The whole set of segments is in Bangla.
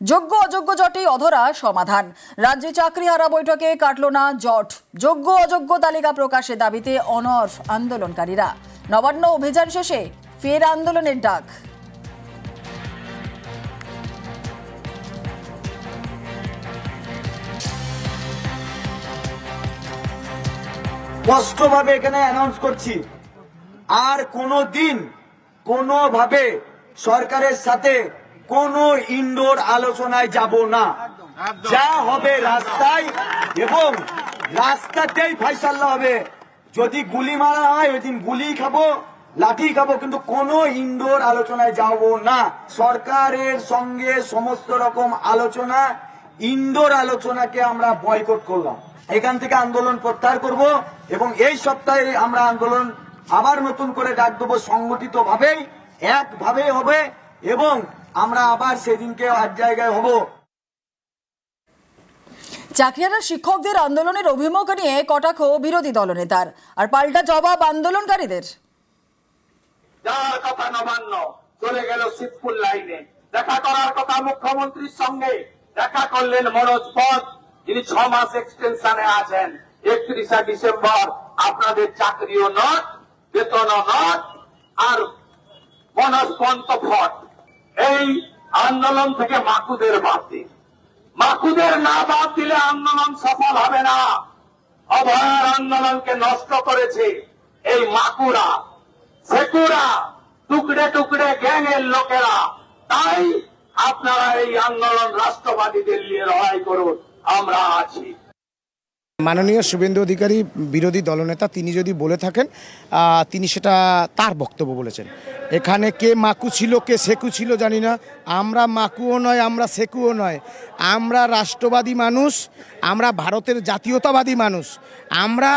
যোগ্য অযোগ্য জটেই অধরা সমাধান। রাজ্যে চাকরিহারা বৈঠকে কাটল না জট। যোগ্য অযোগ্য তালিকা প্রকাশের দাবিতে অনর আন্দোলনকারীরা। নবান্ন অভিযান শেষে ফের আন্দোলনের ডাক। স্পষ্টভাবে এখানে অ্যানাউন্স করছি। আর কোনো দিন কোনোভাবে সরকারের সাথে কোনো ইনডোর আলোচনায় যাব না। যা হবে রাস্তায় এবং রাস্তাতেই ফাইসাল্লা হবে। যদি গুলি মারা হয় ওই দিন গুলি খাব লাঠি খাব কিন্তু কোনো ইনডোর আলোচনায় যাব না। সরকারের সঙ্গে সমস্ত রকম আলোচনা ইনডোর আলোচনাকে আমরা বয়কট করলাম। এখান থেকে আন্দোলন প্রত্যাহার করব এবং এই সপ্তাহে আমরা আন্দোলন আবার নতুন করে ডাক দেবো সংগঠিত ভাবেই একভাবে হবে এবং আমরা আবার সেদিনকে এক জায়গায় হব। চাকরিহারা শিক্ষকদের আন্দোলনের অভিমুখ নিয়ে কটাক্ষ বিরোধী দলনেতার। আর পাল্টা জবাব আন্দোলনকারীদের। যার কথা নবান্ন চলে গেল লাইনে। দেখা করার কথা মুখ্যমন্ত্রীর সঙ্গে। দেখা করলেন মনোজ পথ যিনি ছ মাস এক্সটেনশনে আছেন। একত্রিশে ডিসেম্বর আপনাদের চাকরিও নট বেতনও নট আর মনোজ পন্ত ফট এই আন্দোলন থেকে মাকুদের বাদ দিন। মাকুদের না বাদ দিলে আন্দোলন সফল হবে না। অভয়ার আন্দোলনকে নষ্ট করেছে এই মাকুরা, সেকুরা, টুকরে টুকরে গ্যাংয়ের লোকেরা। তাই আপনারা এই আন্দোলন রাষ্ট্রবাদীদের নিয়ে লড়াই করুন মাননীয় শুভেন্দু অধিকারী, বিরোধী দলনেতা, তিনি যদি বলে থাকেন তিনি সেটা তার বক্তব্য বলেছেন। এখানে কে মাকু ছিল, কে সেকু ছিল জানি না। আমরা মাকুও নয়, আমরা সেকুও নয়। আমরা রাষ্ট্রবাদী মানুষ, আমরা ভারতের জাতীয়তাবাদী মানুষ। আমরা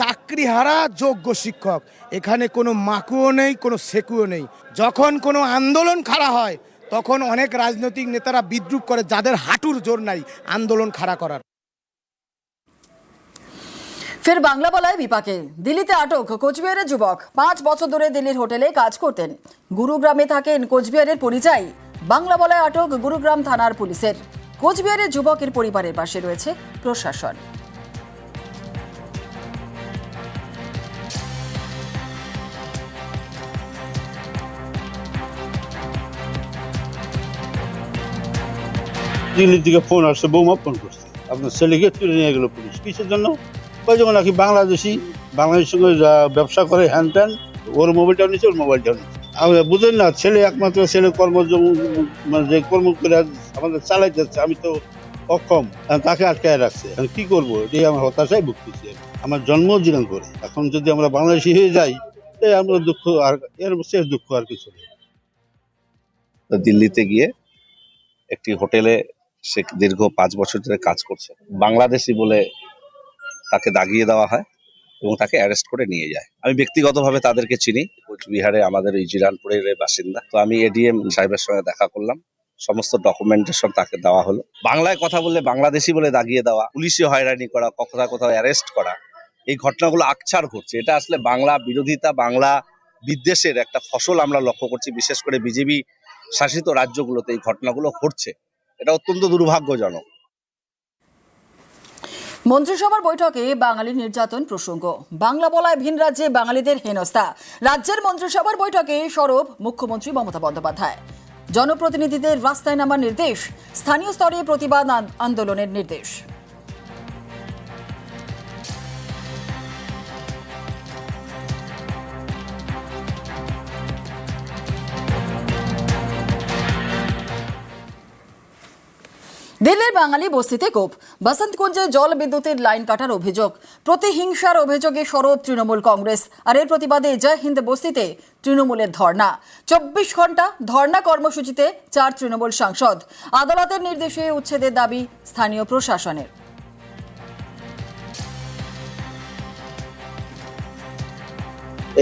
চাকরিহারা যোগ্য শিক্ষক। এখানে কোনো মাকুও নেই, কোনো সেকুও নেই। যখন কোনো আন্দোলন খাড়া হয়, তখন অনেক রাজনৈতিক নেতারা বিদ্রুপ করে যাদের হাঁটুর জোর নাই আন্দোলন খাড়া করার। ফের বাংলা বলায় বিপাকে। দিল্লিতে আটক, কোচবিহারের যুবক। পাঁচ বছর ধরে দিল্লির হোটেলে কাজ করতেন। গুরুগ্রামে থাকেন কোচবিহারের পরিচয় বাংলা বলায় আটক, গুরুগ্রাম থানার পুলিশের। কোচবিহারের যুবকের পরিবারের পাশে রয়েছে প্রশাসন। দিল্লি থেকে ফোন আসছে, বৌমা ফোন করছে। আপনার ছেলেকে তুলে নিয়ে গেল পুলিশ। কিসের জন্য? যেমন নাকি বাংলাদেশি বাংলাদেশের সঙ্গে ব্যবসা করে হ্যান ত্যান ওর মোবাইলটাও নিচ্ছে ওর মোবাইলটাও নিচ্ছে আমি বুঝলেন না, ছেলে একমাত্র ছেলে কর্ম মানে যে কর্ম করে আমাদের চালাই যাচ্ছে আমি তো অক্ষম। তাকে আটকায় রাখছে। আমি কি করব? এটাই আমার হতাশায় ভুগতেছি আমি। আমার জন্ম দিলাম করে। এখন যদি আমরা বাংলাদেশি হয়ে যাই, তাই আমরা দুঃখ আর, এর শেষ দুঃখ আর কিছু নেই। দিল্লিতে গিয়ে একটি হোটেলে সে দীর্ঘ পাঁচ বছর ধরে কাজ করছে। বাংলাদেশি বলে তাকে দাগিয়ে দেওয়া হয় এবং তাকে অ্যারেস্ট করে নিয়ে যায়। আমি ব্যক্তিগতভাবে তাদেরকে চিনি। কোচবিহারে আমাদের এই জিরানপুরের বাসিন্দা। তো আমি এডিএম সাহেবের সঙ্গে দেখা করলাম। সমস্ত ডকুমেন্টেশন তাকে দেওয়া হলো। বাংলায় কথা বললে বাংলাদেশি বলে দাগিয়ে দেওয়া, পুলিশে হয়রানি করা, কোথাও কোথাও অ্যারেস্ট করা, এই ঘটনাগুলো আকছার ঘটছে। এটা আসলে বাংলা বিরোধিতা, বাংলা বিদ্বেষের একটা ফসল আমরা লক্ষ্য করছি। বিশেষ করে বিজেপি শাসিত রাজ্যগুলোতে এই ঘটনাগুলো ঘটছে। এটা অত্যন্ত দুর্ভাগ্যজনক। মন্ত্রিসভার বৈঠকে বাঙালি নির্যাতন প্রসঙ্গ। বাংলা বলায় ভিন রাজ্যে বাঙালিদের হেনস্থা। রাজ্যের মন্ত্রিসভার বৈঠকে সরব মুখ্যমন্ত্রী মমতা বন্দ্যোপাধ্যায়। জনপ্রতিনিধিদের রাস্তায় নামার নির্দেশ, স্থানীয় স্তরে প্রতিবাদ আন্দোলনের নির্দেশ। দিল্লির বাঙালি বস্তিতে কোপ বসন্তকুঞ্জে জল বিদ্যুতের লাইন কাটার অভিযোগ। প্রতিহিংসার অভিযোগে সরব তৃণমূল কংগ্রেস। আর এর প্রতিবাদে জয় হিন্দ বস্তিতে তৃণমূলের ধর্ণা। চব্বিশ ঘণ্টা ধর্ণা কর্মসূচিতে চার তৃণমূল সাংসদ। আদালতের নির্দেশে উচ্ছেদের দাবি স্থানীয় প্রশাসনের।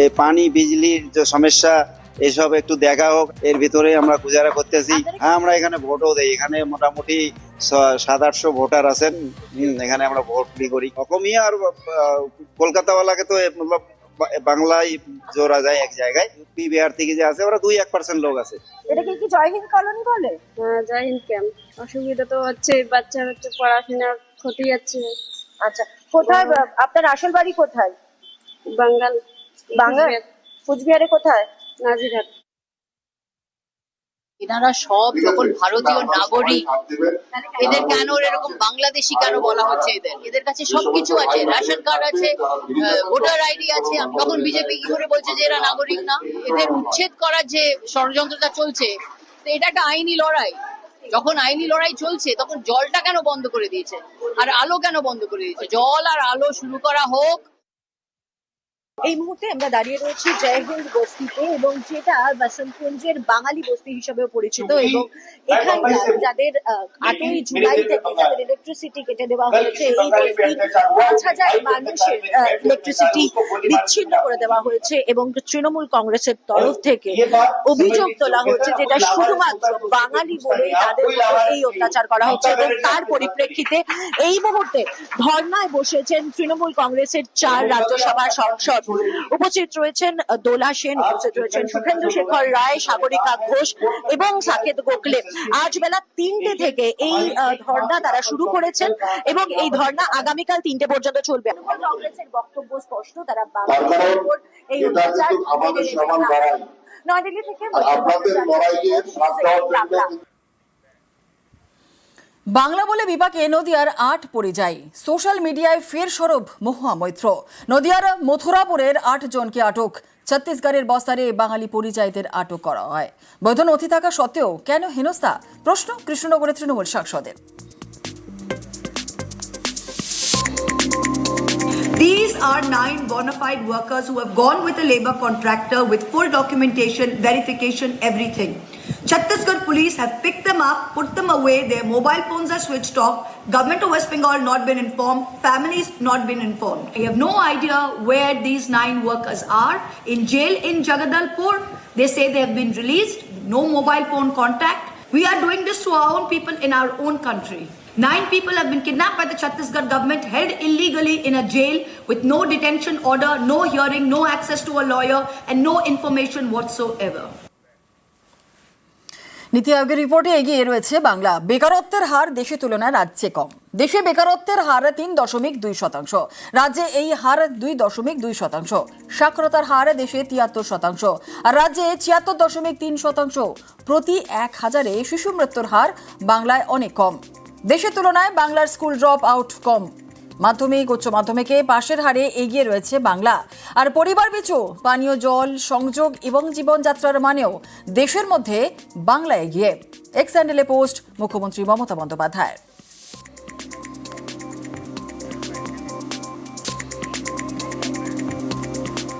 এই পানি বিজলির যে সমস্যা এসব একটু দেখা হোক। এর ভিতরে আমরা গুজারা করতেছি। হ্যাঁ আমরা এখানে ভোটও দেই। এখানে মোটামুটি সাত আটশো ভোটার আছেন। এখানে আমরা ভোট দি করি। রকমই আর আহ, কলকাতাওয়ালাকে তো বাংলায় জোড়া যায় এক জায়গায়। ইউপি বিহার থেকে যে আছে ওরা দুই এক পার্সেন্ট লোক আছে। এটাকে কি জয় হিন্দ কলোনি বলে? হ্যাঁ জয় হিন্দ ক্যাম্প অসুবিধা তো হচ্ছে বাচ্চা বাচ্চা পড়াশোনার ক্ষতি যাচ্ছে আচ্ছা কোথায় বা- আপনার আসল বাড়ি কোথায়? বাঙ্গাল। বাংলা কুচবিহারে কোথায়? নাজিরহাট। এনারা সব সকল ভারতীয় নাগরিক, এদের কেন এরকম বাংলাদেশি কেন বলা হচ্ছে এদের? এদের কাছে সবকিছু আছে, রেশন কার্ড আছে ভোটার আইডি আছে। তখন বিজেপি কি করে বলছে যে এরা নাগরিক না? এদের উচ্ছেদ করার যে ষড়যন্ত্রটা চলছে, তো এটা একটা আইনি লড়াই। যখন আইনি লড়াই চলছে, তখন জলটা কেন বন্ধ করে দিয়েছে? আর আলো কেন বন্ধ করে দিয়েছে? জল আর আলো শুরু করা হোক এই মুহূর্তে আমরা দাঁড়িয়ে রয়েছি জয় হিন্দ বস্তিতে এবং যেটা বসন্তকুঞ্জের বাঙালি বস্তি হিসেবে পরিচিত এবং এখানকার যাদের আটই জুলাই থেকে যাদের ইলেকট্রিসিটি কেটে দেওয়া হয়েছে এই বস্তির পাঁচ হাজার মানুষের ইলেকট্রিসিটি বিচ্ছিন্ন করে দেওয়া হয়েছে এবং তৃণমূল কংগ্রেসের তরফ থেকে অভিযোগ তোলা হচ্ছে যেটা শুধুমাত্র বাঙালি বলেই তাদের এই অত্যাচার করা হচ্ছে এবং তার পরিপ্রেক্ষিতে এই মুহূর্তে ধর্নায় বসেছেন তৃণমূল কংগ্রেসের চার রাজ্যসভার সাংসদ। উপস্থিত রয়েছেন দোলা সেন উপস্থিত রয়েছেন সুখেন্দু শেখর রায় সাগরিকা ঘোষ এবং সাকেত গোখলে। আজ বেলা তিনটে থেকে এই ধর্না তারা শুরু করেছেন এবং এই ধর্না আগামীকাল তিনটে পর্যন্ত চলবে। কংগ্রেসের বক্তব্য স্পষ্ট তারা এই নয়াদিল্লি থেকে বাংলা বাংলা বিপাকে নদিয়ার আট পরিযায়ী সোশ্যাল মিডিয়ায় ফের সরব মহুয়া মৈত্র। নদিয়ার মথুরাপুরের আট জনকে আটক। ছত্তিশগড়ের বস্তারে বাঙালি পরিযায়ীদের আটক করা হয়। বৈধ নথি থাকা সত্ত্বেও কেন হেনস্থা? প্রশ্ন কৃষ্ণনগরের তৃণমূল সাংসদের। These are nine bona fide workers who have gone with a labor contractor with full documentation, verification, everything. Chhattisgarh police have picked them up, put them away, their mobile phones are switched off, government of West Bengal not been informed, families not been informed. I have no idea where these nine workers are. In jail in Jagadalpur, they say they have been released, no mobile phone contact. We are doing this to our own people in our own country. Nine people have been kidnapped by the Chhattisgarh government, held illegally in a jail with no detention order, no hearing, no access to a lawyer, and no information whatsoever. নীতি আয়োগের রিপোর্টে এগিয়ে রয়েছে বাংলা। বেকারত্বের হার দেশে তুলনায় রাজ্যে কম। দেশে বেকারত্বের হার তিন দশমিক দুই শতাংশ। রাজ্যে এই হার দুই দশমিক দুই শতাংশ। সাক্ষরতার হার দেশে তিয়াত্তর শতাংশ। আর রাজ্যে ছিয়াত্তর দশমিক তিন শতাংশ। প্রতি এক হাজারে শিশু মৃত্যুর হার বাংলায় অনেক কম। দেশের তুলনায় বাংলার স্কুল ড্রপ আউট কম। মাধ্যমিক, উচ্চ মাধ্যমিকে পাশের হারে এগিয়ে রয়েছে বাংলা। আর পরিবার পিছু, পানীয় জল, সংযোগ এবং জীবনযাত্রার মানেও দেশের মধ্যে বাংলা এগিয়ে। এক্স হ্যান্ডেলে পোস্ট, মুখ্যমন্ত্রী মমতা বন্দ্যোপাধ্যায়।